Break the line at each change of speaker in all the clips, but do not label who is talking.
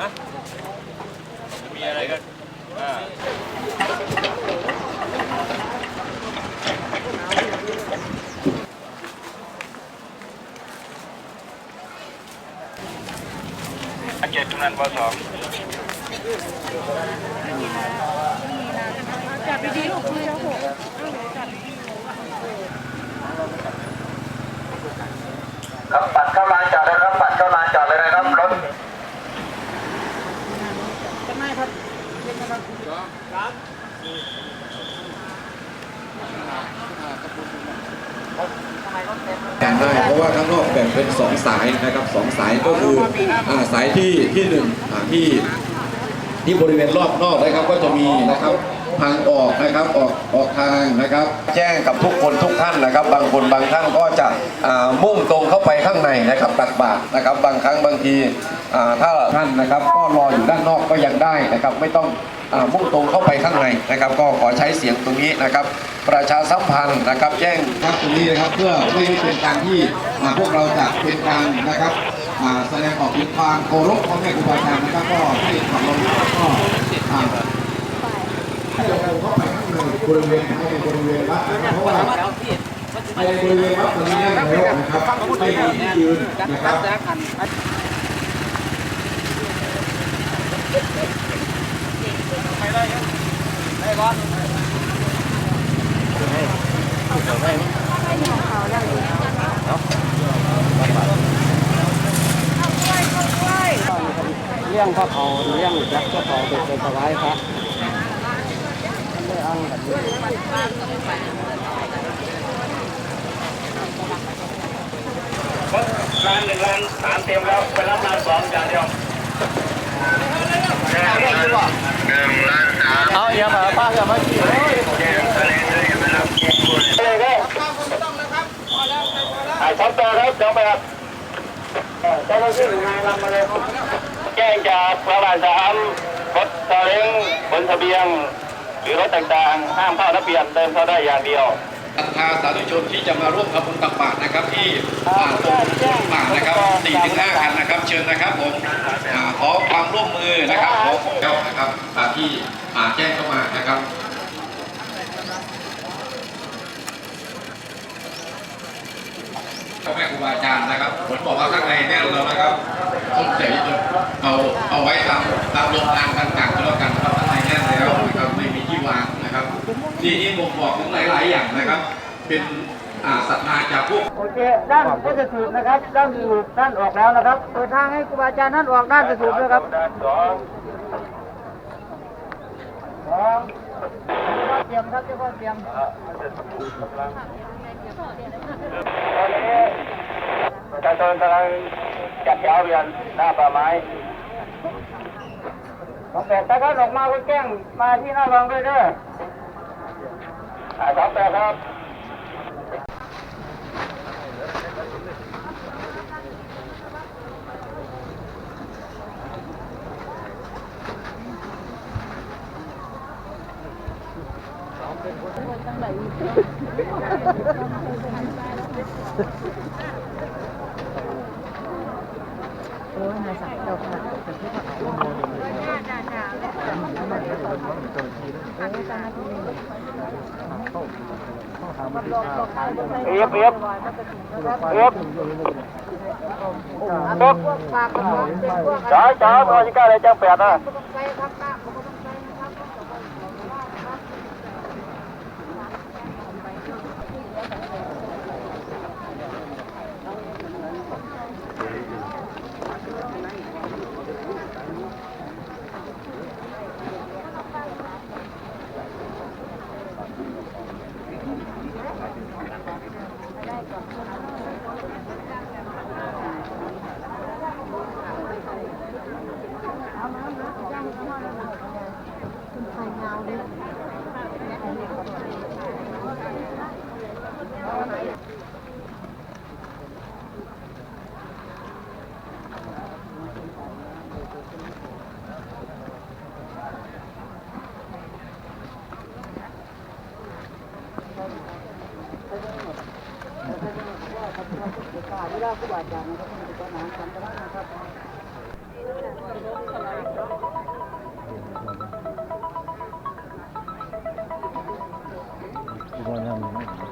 นะมีอะไรก็อ่า
เจ็ดกำนันปสอง
จับไปดีลูกมือหก
ครับปัดเข้าลานจอดเลยครับปัดเข้าลานจอดเลยนะครับรถ
แข่งได้เพราะว่าข้างนอกแบ่งเป็น สองสายนะครับสองสายก็คืออสายที่ที่หนึ่งที่ที่บริเวณรอบนอกนะครับก็จะมีนะครับทางออกนะครับออกออกทางนะครับ แจ้งกับทุกคนทุกท่านนะครับ บางคนบางท่านก็จะมุ่งตรงเข้าไปข้างในนะครับตักบาตรนะครับ บางครั้งบางที ถ้าท่านนะครับก็รออยู่ด้านนอกก็ยังได้นะครับ ไม่ต้องอ่ามุ่งตรงเข้าไปข้างในนะครับ ก็ขอใช้เสียงตรงนี้นะครับ ประชาสัมพันธ์นะครับ แจ้งครับตรงนี้นะครับเพื่อไม่ให้เป็นการที่อ่าพวกเราจะเป็นการนะครับแสดงออกถึงความเคารพพ่อแม่ครูบาอาจารย์นะครับก็ให้ขับรถก็อ่าให้เราเข้าไปข้างในบริเวณให้เป็นบริเวณวัดเพราะว่าในบริเวณวัดตรงนี้แน่นแล้วนะครับไม่มีที่ยืนนะครับ
เลี้ยงพระเขาเลี้ยงยักษ์พระเขาเป็นเป็นถวายพระไม่อ้างแบบนี้
ลานหนึ่งลานสามเต็มแล้วไปรับลานสองอย่างเดียว หนึ่งลานสาม
เอาอย่ามาป้าอย่ามาขี่เลย
แจ้งเลยอย่าไปรับเลยเลยถ่ายช็อตต่อครับเดี๋ยวไปครับเจ้าหน้าที่หน่วยงานนำมาเลยแจ้งจากระบาทสามรถซาเล้งบนทะเบียง หรือรถต่างๆ ห้ามเข้าระเบียบเดินเข้าได้อย่างเดียว
ศรัทธาสาธุชนที่จะมาร่วมทำบุญตักบาตรนะครับ ที่อ่าตรงต้นบาตรนะครับ4ถึง5คันนะครับ เชิญนะครับผมอ่าขอความร่วมมือนะครับขอของเจ้านะครับตามที่อ่าแจ้งเข้ามานะครับพ่อแม่ครูบาอาจารย์นะครับผมบอกว่าข้างในแน่นแล้วนะครับต้องเสียเอาเอาไว้ตามตามโรงงานต่างๆก็แล้วกันนะครับข้างในแน่นแล้วนะครับไม่มีที่วางนะครับนี่นี่ผมบอก เป็นอ่าศรัทธาจากพวก
โอเคด้านก็จะถูกนะครับด้านถูกด้านออกแล้วนะครับเปิดทางให้ครูบาอาจารย์นั่นออกด้านจะถูกด้วยครับ
ด้านสอง
เตรียมครับเจ้าพ่อเตรียม
ตอนนี้ประชาชนกำลังจัดแถวเวียนหน้าป่าไม้
ของแปดถ้าเขาออกมาก็แจ้งมาที่หน้าโรงด้วยเด้อ
อ่าสองแปดครับ เอฟเอฟเอฟจ้าจ้าพอชิก้าเลยจังแปดนะ
อาจารย์นะครับท่านจะน้ำกันก็ได้นะครับ
อันนี้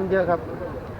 มันเยอะครับบนอย่างเลยน้อ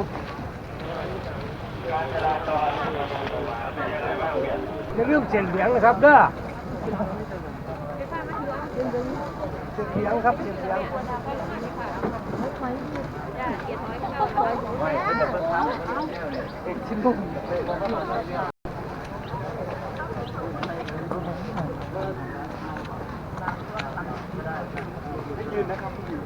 งอย่าลืมเสียงเหลียงนะครับเด้อ เสียงเหลียงครับเสียงเหลียงชิ้นบุ้งยืนนะครับยืน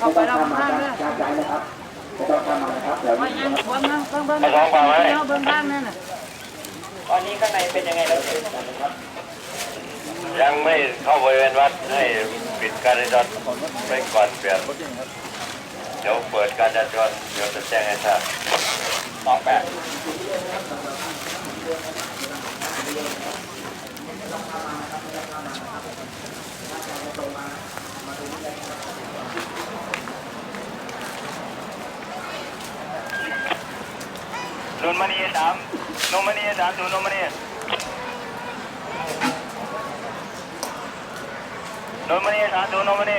เข้าไปแล้วมาเลยย้ายนะครับไม่ต้องเข้ามานะครับ เดี๋ยวนี้
เบิ้งเบิ้งเบิ้ง
ไปลองฟังไว้
เบิ้งบ้างนั่นน่ะ
ตอนนี้ข้างในเป็นยังไงแล้วยังไม่เข้าบริเวณวัดให้ปิดการจราจรไม่ก่อนเปลี่ยนเดี๋ยวเปิดการจราจรเดี๋ยวจะแจ้งให้ทราบสองแปด นนมณีสามนนมณีสามศูนย์นนมณีนนมณีสามศูนย์นนมณี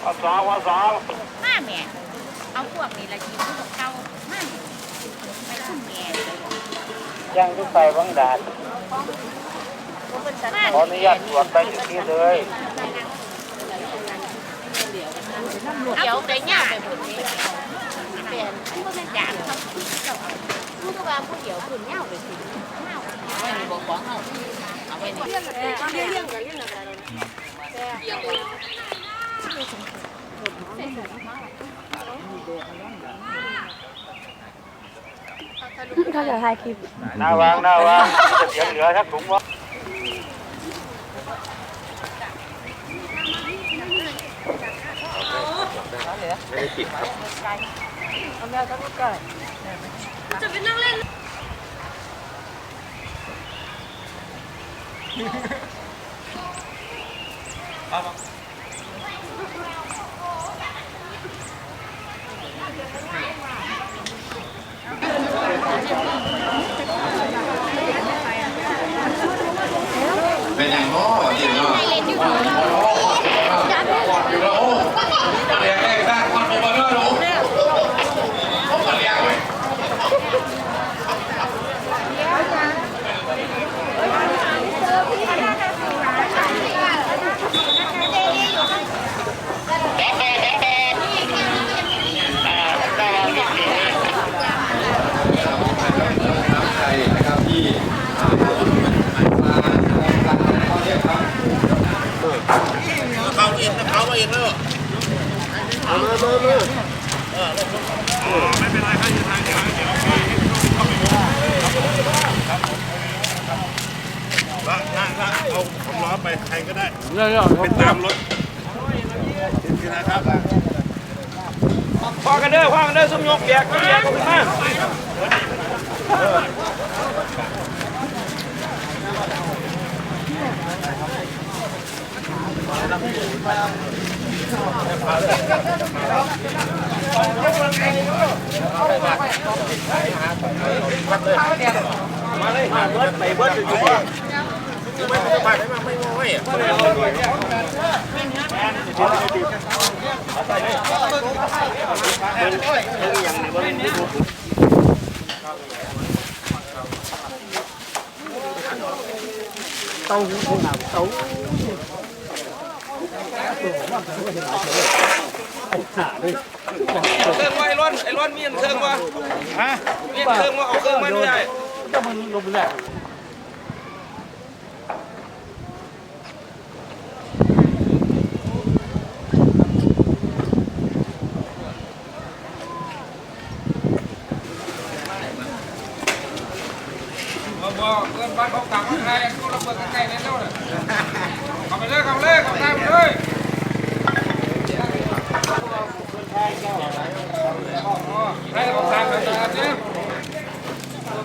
เอาสองเอาสอง
มาแม่เอาพวกนี้ละยิงพวกเขามาไปขึ้นแม่
ยังทุกไปวังดาด
มา
ขออนุญาตตรวจไปจุดนี้เลย
เดี๋ยวไปย่าไปพุ่นนี้เป็นผู้เป็นจานเขาเจ้าเอาผู้ก็ว่าผู้เดียวพุ่นเงาไปสิเงาไว้ในบ่ของเขาเอาไว้ใน เรื่องเรื่องเรื่องเรื่องอะไร
เขาจะถ่ายคลิป
หน้าวางหน้าวางจะเสียงเหลือสักถุงวะ
เป็นอย่างน้อจริงเนาะอยู่แล้วโอ้เรียกแรกสร้างความเป็นมาด้วยหนูเขาก็เรียกไว้
เอี
กแล้ว
ละละละเอาผมล้อไปใคร ก็ได้
เรื่อยๆ
เป็นตามรถนะครับ
พอกันเด้อพอกันเด้อสมยกแยกแยกกันมา
เต้องต้องต้อง
เครื่องว่าไอ้ร้อนไอ้ร้อนมีอันเครื่องว่าฮะมีอันเครื่องว่าเอาเครื่องมาด้วย
ก็มันลงไปแล้ว
บอกเพื่อนบ้านเขากลับมาไทยเขาระเบิดใกล้ๆในเท่าเลยเข้าไปเลยเข้าไปเลยเข้าไปเลยให้เราทานกันนะครับเนี่ย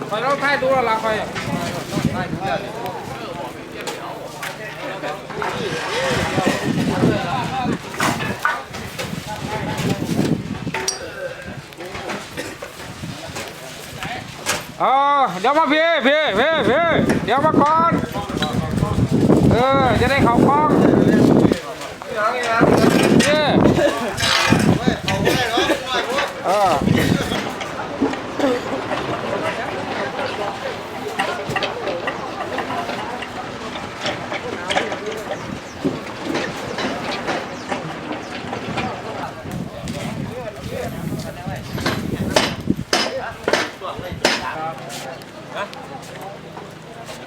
คอยเราทายดูแล้วละคอย ออเดี๋ยวมาพี่พี่พี่พี่เดี๋ยวมาก่อน เออ จะได้เข่ากล้องนี่เออ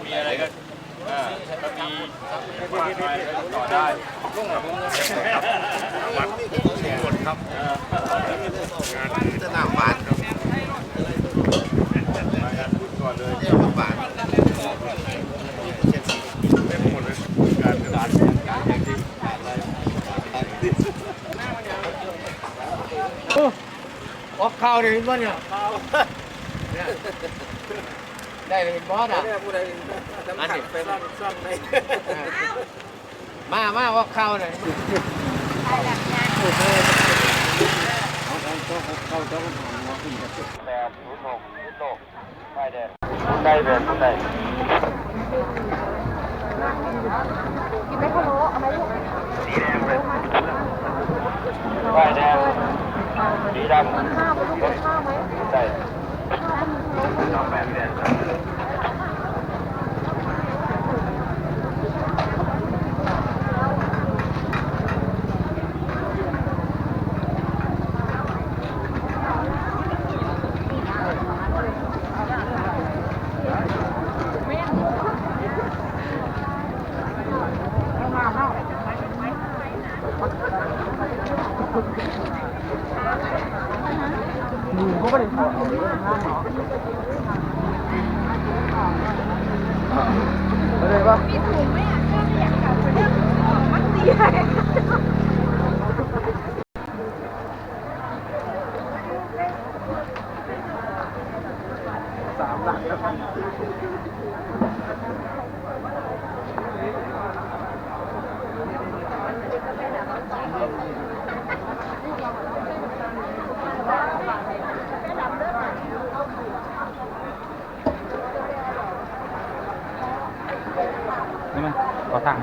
มีอะไรก็อ่าก็มีมากมายก็ต่อได้ลุงหรอลุง
วัดหมดครับงานจะหน้าหวานครับ
ก่อนเลย
หวานไม่หมดเลยการการ
ออกข่าวเลยเห็นป่ะเนี่ยได้เลยเห็นบอสอะอันนี้มามาออกข่าวเลย
แปดศูนย์หกศูนย์หกป้ายแดงคุณได้แบบคุณได้ป้ายแดงสีดำรถได้ สองแบบแดง
ใช่ไหมขอทาง